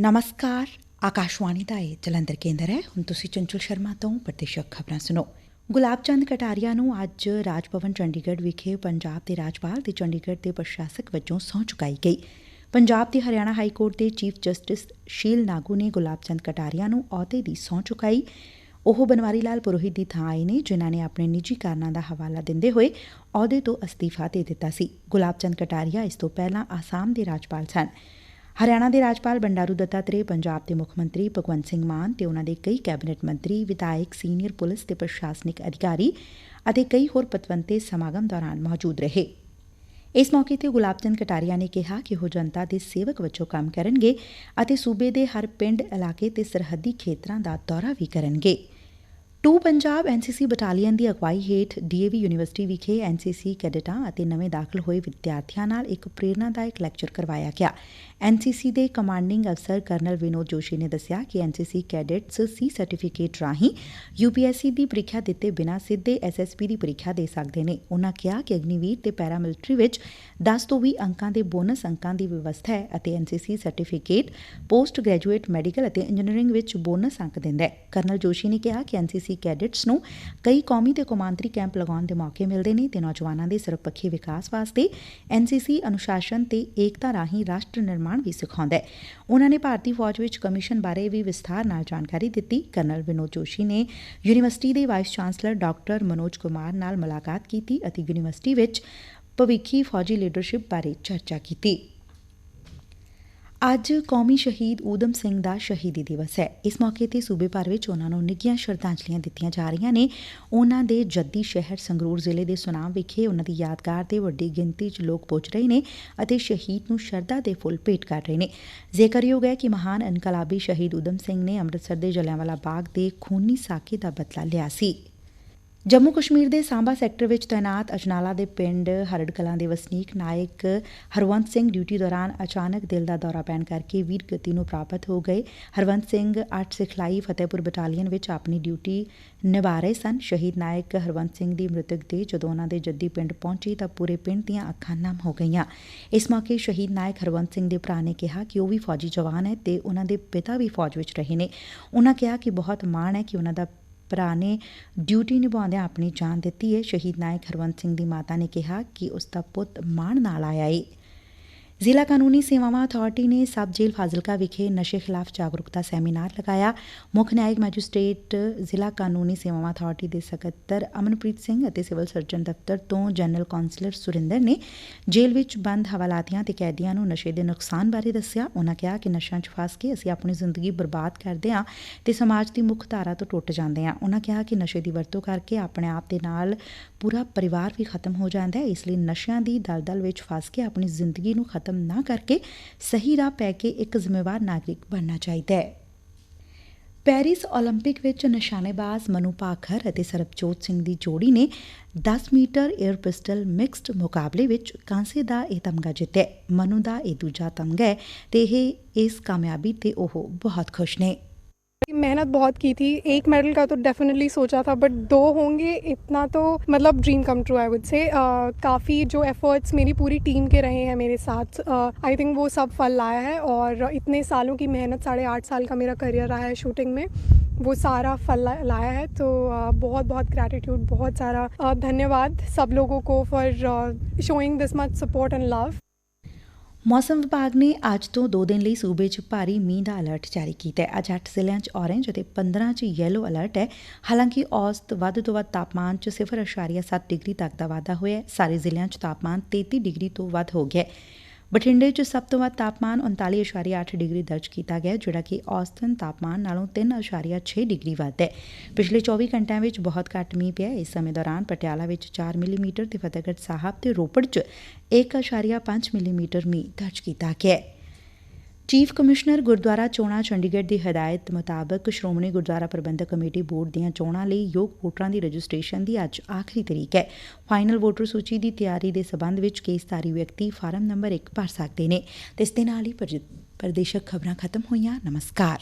ਨਮਸਕਾਰ ਆਕਾਸ਼ਵਾਣੀ ਦਾ ਇਹ ਜਲੰਧਰ ਕੇਂਦਰ ਹੈ ਹੁਣ ਤੁਸੀਂ ਚੰਚਲ ਸ਼ਰਮਾ ਤੋਂ ਪ੍ਰਤੀਸ਼ਕ ਖਬਰਾਂ ਸੁਣੋ ਗੁਲਾਬ ਚੰਦ ਕਟਾਰੀਆ ਨੂੰ ਅੱਜ ਰਾਜ ਭਵਨ ਚੰਡੀਗੜ੍ਹ ਵਿਖੇ ਪੰਜਾਬ ਦੇ ਰਾਜਪਾਲ ਤੇ ਚੰਡੀਗੜ੍ਹ ਦੇ ਪ੍ਰਸ਼ਾਸਕ ਵਜੋਂ ਸਹੁੰ ਚੁਕਾਈ ਗਈ ਪੰਜਾਬ ਤੇ ਹਰਿਆਣਾ ਹਾਈ ਕੋਰਟ ਦੇ ਚੀਫ ਜਸਟਿਸ ਸ਼ੀਲ ਨਾਗੂ ਨੇ ਗੁਲਾਬ ਚੰਦ ਕਟਾਰੀਆ ਨੂੰ ਅਹੁਦੇ ਦੀ ਸਹੁੰ ਚੁਕਾਈ ਉਹ ਬਨਵਾਰੀ ਲਾਲ ਪੁਰੋਹਿਤ ਦੀ ਥਾਂ ਆਏ ਨੇ ਜਿਨ੍ਹਾਂ ਨੇ ਆਪਣੇ ਨਿੱਜੀ ਕਾਰਨਾਂ ਦਾ ਹਵਾਲਾ ਦਿੰਦੇ ਹੋਏ ਅਹੁਦੇ ਤੋਂ ਅਸਤੀਫਾ ਦੇ ਦਿੱਤਾ ਸੀ ਗੁਲਾਬ ਚੰਦ ਕਟਾਰੀਆ ਇਸ ਤੋਂ ਪਹਿਲਾਂ ਆਸਾਮ ਦੇ ਰਾਜਪਾਲ ਸਨ ਹਰਿਆਣਾ ਦੇ ਰਾਜਪਾਲ ਬੰਡਾਰੂ ਦੱਤਾਤਰੇ ਪੰਜਾਬ ਦੇ ਮੁੱਖ ਮੰਤਰੀ ਭਗਵੰਤ ਸਿੰਘ ਮਾਨ ਤੇ ਉਨ੍ਹਾਂ ਦੇ ਕਈ ਕੈਬਨਿਟ ਮੰਤਰੀ, ਵਿਧਾਇਕ, ਸੀਨੀਅਰ ਪੁਲਿਸ ਤੇ ਪ੍ਰਸ਼ਾਸਨਿਕ ਅਧਿਕਾਰੀ ਅਤੇ ਕਈ ਹੋਰ ਪਤਵੰਤੇ ਸਮਾਗਮ ਦੌਰਾਨ ਮੌਜੂਦ ਰਹੇ। ਇਸ ਮੌਕੇ ਤੇ ਗੁਲਾਬ ਚੰਦ ਕਟਾਰੀਆ ਨੇ ਕਿਹਾ ਕਿ ਉਹ ਜਨਤਾ ਦੇ ਸੇਵਕ ਵਜੋਂ ਕੰਮ ਕਰਨਗੇ ਅਤੇ ਸੂਬੇ ਦੇ ਹਰ ਪਿੰਡ, ਇਲਾਕੇ ਤੇ ਸਰਹੱਦੀ ਖੇਤਰਾਂ ਦਾ ਦੌਰਾ ਵੀ ਕਰਨਗੇ। ਟੂ ਪੰਜਾਬ ਐਨਸੀਸੀ ਬਟਾਲੀਅਨ ਦੀ ਅਗਵਾਈ ਹੇਠ ਡੀਏਵੀ ਯੂਨੀਵਰਸਿਟੀ ਵਿਖੇ ਐਨਸੀਸੀ ਕੈਡਟਾਂ ਅਤੇ ਨਵੇਂ ਦਾਖਲ ਹੋਏ ਵਿਦਿਆਰਥੀਆਂ ਨਾਲ ਇੱਕ ਪ੍ਰੇਰਨਾਦਾਇਕ ਲੈਕਚਰ ਕਰਵਾਇਆ ਗਿਆ। ਐਨਸੀਸੀ ਦੇ ਕਮਾਂਡਿੰਗ ਅਫਸਰ ਕਰਨਲ ਵਿਨੋਦ ਜੋਸ਼ੀ ਨੇ ਦੱਸਿਆ ਕਿ ਐਨਸੀਸੀ ਕੈਡਟਸ ਸੀ ਸਰਟੀਫਿਕੇਟ ਰਾਹੀਂ ਯੂਪੀਐਸਸੀ ਦੀ ਪ੍ਰੀਖਿਆ ਦਿੱਤੇ ਬਿਨਾਂ ਸਿੱਧੇ ਐਸਐਸਪੀ ਦੀ ਪ੍ਰੀਖਿਆ ਦੇ ਸਕਦੇ ਨੇ। ਉਨ੍ਹਾਂ ਕਿਹਾ ਕਿ ਅਗਨੀਵੀਰ ਤੇ ਪੈਰਾਮਿਲਟਰੀ ਵਿੱਚ 10 ਤੋਂ 20 ਅੰਕਾਂ ਦੇ ਬੋਨਸ ਅੰਕਾਂ ਦੀ ਵਿਵਸਥਾ ਹੈ ਅਤੇ NCC certificate, post graduate medical ਅਤੇ ਇੰਜੀਨੀਅਰਿੰਗ ਵਿੱਚ ਬੋਨਸ ਅੰਕ ਦਿੰਦਾ ਹੈ। ਕਰਨਲ ਜੋਸ਼ੀ ਨੇ ਕਿਹਾ ਕਿ ਐਨਸੀਸੀ ਕੈਡਿਟਸ ਨੂੰ। ਕਈ ਕੌਮੀ ਤੇ ਕੌਮਾਂਤਰੀ ਕੈਂਪ ਲਗਾਉਣ ਦੇ ਮੌਕੇ ਮਿਲਦੇ ਨੇ ਤੇ ਨੌਜਵਾਨਾਂ ਦੇ ਸਰਬਪੱਖੀ ਵਿਕਾਸ ਵਾਸਤੇ ਐਨਸੀਸੀ ਅਨੁਸ਼ਾਸਨ ਤੇ ਏਕਤਾ ਰਾਹੀਂ ਰਾਸ਼ਟਰ ਨਿਰਮਾਣ ਵੀ ਸਿਖਾਉਂਦਾ ਹੈ। ਉਨ੍ਹਾਂ ਨੇ ਭਾਰਤੀ ਫੌਜ ਵਿੱਚ ਕਮਿਸ਼ਨ ਬਾਰੇ ਵੀ ਵਿਸਥਾਰ ਨਾਲ ਜਾਣਕਾਰੀ ਦਿੱਤੀ। ਕਰਨਲ ਵਿਨੋਦ ਜੋਸ਼ੀ ਨੇ ਯੂਨੀਵਰਸਿਟੀ ਦੇ vice chancellor doctor Manoj Kumar ਨਾਲ ਮੁਲਾਕਾਤ ਕੀਤੀ ਅਤੇ ਯੂਨੀਵਰਸਿਟੀ ਵਿੱਚ ਭਵਿੱਖੀ ਫੌਜੀ ਲੀਡਰਸ਼ਿਪ ਬਾਰੇ ਚਰਚਾ ਕੀਤੀ। ਅੱਜ ਕੌਮੀ ਸ਼ਹੀਦ ਊਧਮ ਸਿੰਘ ਦਾ ਸ਼ਹੀਦੀ ਦਿਵਸ ਹੈ। ਇਸ ਮੌਕੇ ਤੇ ਸੂਬੇ ਭਰ ਵਿੱਚ ਉਹਨਾਂ ਨੂੰ ਨਿੱਘੀਆਂ ਸ਼ਰਧਾਂਜਲੀਆਂ ਦਿੱਤੀਆਂ ਜਾ ਰਹੀਆਂ ਨੇ। ਉਹਨਾਂ ਦੇ ਜੱਦੀ ਸ਼ਹਿਰ ਸੰਗਰੂਰ ਜ਼ਿਲ੍ਹੇ ਦੇ ਸੁਨਾਮ ਵਿਖੇ ਉਹਨਾਂ ਦੀ ਯਾਦਗਾਰ ਤੇ ਵੱਡੀ ਗਿਣਤੀ 'ਚ ਲੋਕ ਪਹੁੰਚ ਰਹੇ ਨੇ ਅਤੇ ਸ਼ਹੀਦ ਨੂੰ ਸ਼ਰਧਾ ਦੇ ਫੁੱਲ ਭੇਟ ਕਰ ਰਹੇ ਨੇ। ਜ਼ਿਕਰਯੋਗ ਹੈ ਕਿ ਮਹਾਨ ਇਨਕਲਾਬੀ ਸ਼ਹੀਦ ਊਧਮ ਸਿੰਘ ਨੇ ਅੰਮ੍ਰਿਤਸਰ ਦੇ ਜਲਿਆਂਵਾਲਾ ਬਾਗ ਦੇ ਖੂਨੀ ਸਾਕੇ ਦਾ ਬਦਲਾ ਲਿਆ ਸੀ। ਜੰਮੂ ਕਸ਼ਮੀਰ ਦੇ ਸਾਂਬਾ ਸੈਕਟਰ ਵਿੱਚ ਤਾਇਨਾਤ ਅਜਨਾਲਾ ਦੇ ਪਿੰਡ ਹਰੜ ਕਲਾਂ ਦੇ ਵਸਨੀਕ ਨਾਇਕ ਹਰਵੰਤ ਸਿੰਘ ਡਿਊਟੀ ਦੌਰਾਨ ਅਚਾਨਕ ਦਿਲ ਦਾ ਦੌਰਾ ਪੈਣ ਕਰਕੇ ਵੀਰ ਗਤੀ ਨੂੰ ਪ੍ਰਾਪਤ ਹੋ ਗਏ। ਹਰਵੰਤ ਸਿੰਘ 8 ਸਿਖਲਾਈ ਫਤਿਹਪੁਰ ਬਟਾਲੀਅਨ ਵਿੱਚ ਆਪਣੀ ਡਿਊਟੀ ਨਿਭਾ ਰਹੇ ਸਨ। ਸ਼ਹੀਦ ਨਾਇਕ ਹਰਵੰਤ ਸਿੰਘ ਦੀ ਮ੍ਰਿਤਕ ਦੇ ਜਦੋਂ ਉਹਨਾਂ ਦੇ ਜੱਦੀ ਪਿੰਡ ਪਹੁੰਚੀ ਤਾਂ ਪੂਰੇ ਪਿੰਡ ਦੀਆਂ ਅੱਖਾਂ ਨਮ ਹੋ ਗਈਆਂ। ਇਸ ਮੌਕੇ ਸ਼ਹੀਦ ਨਾਇਕ ਹਰਵੰਤ ਸਿੰਘ ਦੇ ਭਰਾ ਨੇ ਕਿਹਾ ਕਿ ਉਹ ਵੀ ਫੌਜੀ ਜਵਾਨ ਹੈ ਤੇ ਉਹਨਾਂ ਦੇ ਪਿਤਾ ਵੀ ਫੌਜ ਵਿੱਚ ਰਹੇ ਨੇ। ਉਹਨਾਂ ਕਿਹਾ ਕਿ ਬਹੁਤ ਮਾਣ ਹੈ ਕਿ ਉਹਨਾਂ ਦਾ ਭਰਾ ਨੇ ਡਿਊਟੀ ਨਿਭਾਉਂਦਿਆਂ ਆਪਣੀ ਜਾਨ ਦਿੱਤੀ ਏ। ਸ਼ਹੀਦ ਨਾਇਕ ਹਰਵੰਤ ਸਿੰਘ ਦੀ ਮਾਤਾ ਨੇ ਕਿਹਾ ਕਿ ਉਸ ਦਾ ਪੁੱਤ ਮਾਣ ਨਾਲ ਆਇਆ ਏ। ਜ਼ਿਲ੍ਹਾ ਕਾਨੂੰਨੀ ਸੇਵਾਵਾਂ ਅਬਾਰਟੀ ਨੇ ਸਬ ਜੇਲ੍ਹ ਫਾਜ਼ਿਲਕਾ ਵਿਖੇ ਨਸ਼ੇ ਖਿਲਾਫ ਜਾਗਰੂਕਤਾ ਸੈਮੀਨਾਰ ਲਗਾਇਆ। ਮੁੱਖ ਨਿਆਇਕ ਮੈਜਿਸਟਰੇਟ, ਜ਼ਿਲ੍ਹਾ ਕਾਨੂੰਨੀ ਸੇਵਾਵਾਂ ਅਬਾਰਟੀ ਦੇ ਸਕੱਤਰ ਅਮਨਪ੍ਰੀਤ ਸਿੰਘ ਅਤੇ ਸਿਵਲ ਸਰਜਨ ਦਫ਼ਤਰ ਤੋਂ ਜਨਰਲ ਕੌਂਸਲਰ ਸੁਰਿੰਦਰ ਨੇ ਜੇਲ੍ਹ ਵਿੱਚ ਬੰਦ ਹਵਾਲਾਤੀਆਂ ਤੇ ਕੈਦੀਆਂ ਨੂੰ ਨਸ਼ੇ ਦੇ ਨੁਕਸਾਨ ਬਾਰੇ ਦੱਸਿਆ। ਉਹਨਾਂ ਕਿਹਾ ਕਿ ਨਸ਼ਿਆਂ 'ਚ ਫਸ ਕੇ ਅਸੀਂ ਆਪਣੀ ਜ਼ਿੰਦਗੀ ਬਰਬਾਦ ਕਰਦੇ ਹਾਂ ਤੇ ਸਮਾਜ ਦੀ ਮੁੱਖ ਧਾਰਾ ਤੋਂ ਟੁੱਟ ਜਾਂਦੇ ਹਾਂ। ਉਹਨਾਂ ਕਿਹਾ ਕਿ ਨਸ਼ੇ ਦੀ ਵਰਤੋਂ ਕਰਕੇ ਆਪਣੇ ਆਪ ਦੇ ਨਾਲ ਪੂਰਾ ਪਰਿਵਾਰ ਵੀ ਖਤਮ ਹੋ ਜਾਂਦਾ ਹੈ। ਇਸ ਲਈ ਨਸ਼ਿਆਂ ਦੀ ਦਲਦਲ ਵਿੱਚ ਫਸ ਕੇ ਆਪਣੀ ਜ਼ਿੰਦਗੀ ਨੂੰ ਖਤਮ ਖਤਮ ਨਾ ਕਰਕੇ ਸਹੀ ਰਾਹ ਪੈ ਕੇ ਇੱਕ ਜ਼ਿੰਮੇਵਾਰ ਨਾਗਰਿਕ ਬਣਨਾ ਚਾਹੀਦਾ ਹੈ। ਪੈਰਿਸ 올림픽 ਵਿੱਚ ਨਿਸ਼ਾਨੇਬਾਜ਼ ਮਨੂ ਪਾਖਰ ਅਤੇ ਸਰਬਜੋਤ ਸਿੰਘ ਦੀ ਜੋੜੀ ਨੇ 10 ਮੀਟਰ 에ਅਰ ਪਿਸਟਲ ਮਿਕਸਡ ਮੁਕਾਬਲੇ ਵਿੱਚ ਕਾਂਸੇ ਦਾ ਇਹ ਤਮਗਾ ਜਿੱਤਿਆ। ਮਨੂ ਦਾ ਇਹ ਦੂਜਾ ਤਮਗਾ ਹੈ ਤੇ ਇਹ ਇਸ ਕਾਮਯਾਬੀ ਤੇ ਉਹ ਬਹੁਤ ਖੁਸ਼ ਨੇ। मेहनत बहुत की थी। एक मेडल का तो डेफिनेटली सोचा था बट दो होंगे इतना तो मतलब dream come true I would say काफ़ी जो एफर्ट्स मेरी पूरी टीम के रहे हैं मेरे साथ आई थिंक वो सब फल लाया है और इतने सालों की मेहनत साढ़े आठ साल का मेरा करियर रहा है शूटिंग में वो सारा फल लाया है। तो uh, बहुत बहुत ग्रैटिट्यूड बहुत सारा uh, धन्यवाद सब लोगों को for showing this much support and love ਮੌਸਮ ਵਿਭਾਗ ਨੇ ਅੱਜ ਤੋਂ 2 ਦਿਨ ਲਈ ਸੂਬੇ 'ਚ ਭਾਰੀ ਮੀਂਹ ਦਾ ਅਲਰਟ ਜਾਰੀ ਕੀਤਾ ਹੈ। ਅੱਜ 8 ਜ਼ਿਲ੍ਹਿਆਂ 'ਚ ਔਰੇਂਜ ਅਤੇ 15 'ਚ ਯੈਲੋ ਅਲਰਟ ਹੈ। ਹਾਲਾਂਕਿ ਔਸਤ ਵੱਧ ਤੋਂ ਵੱਧ ਤਾਪਮਾਨ 'ਚ 0.7 ਡਿਗਰੀ ਤੱਕ ਦਾ ਵਾਧਾ ਹੋਇਆ ਸਾਰੇ ਜ਼ਿਲ੍ਹਿਆਂ 'ਚ ਤਾਪਮਾਨ 33 ਡਿਗਰੀ ਤੋਂ ਵੱਧ ਹੋ ਗਿਆ ਹੈ। ਬਠਿੰਡੇ 'ਚ ਸਭ ਤੋਂ ਵੱਧ ਤਾਪਮਾਨ 39.8 ਡਿਗਰੀ ਦਰਜ ਕੀਤਾ ਗਿਆ, ਜਿਹੜਾ ਕਿ ਔਸਤਨ ਤਾਪਮਾਨ ਨਾਲੋਂ 3.6 ਡਿਗਰੀ ਵੱਧ ਹੈ। ਪਿਛਲੇ 24 ਘੰਟਿਆਂ ਵਿੱਚ ਬਹੁਤ ਘੱਟ ਮੀਂਹ ਪਿਆ। ਇਸ ਸਮੇਂ ਦੌਰਾਨ ਪਟਿਆਲਾ ਵਿੱਚ 4 ਮਿਲੀਮੀਟਰ ਤੇ ਫਤਿਹਗੜ੍ਹ ਸਾਹਿਬ ਤੇ ਰੋਪੜ 'ਚ 1.5 ਮਿਲੀਮੀਟਰ ਮੀਂਹ ਦਰਜ ਕੀਤਾ ਗਿਆ ਹੈ। ਚੀਫ ਕਮਿਸ਼ਨਰ ਗੁਰਦੁਆਰਾ ਚੋਣਾਂ ਚੰਡੀਗੜ੍ਹ ਦੀ ਹਦਾਇਤ ਮੁਤਾਬਕ ਸ਼੍ਰੋਮਣੀ ਗੁਰਦੁਆਰਾ ਪ੍ਰਬੰਧਕ ਕਮੇਟੀ ਬੋਰਡ ਦੀਆਂ ਚੋਣਾਂ ਲਈ ਯੋਗ ਵੋਟਰਾਂ ਦੀ ਰਜਿਸਟ੍ਰੇਸ਼ਨ ਦੀ ਅੱਜ ਆਖਰੀ ਤਰੀਕ ਹੈ। ਫਾਈਨਲ ਵੋਟਰ ਸੂਚੀ ਦੀ ਤਿਆਰੀ ਦੇ ਸਬੰਧ ਵਿੱਚ ਕੇਸਧਾਰੀ ਵਿਅਕਤੀ ਫਾਰਮ ਨੰਬਰ 1 ਭਰ ਸਕਦੇ ਨੇ। ਤੇ ਇਸ ਦੇ ਨਾਲ ਹੀ ਪ੍ਰਦੇਸ਼ਕ ਖਬਰਾਂ ਖਤਮ ਹੋਈਆਂ। ਨਮਸਕਾਰ।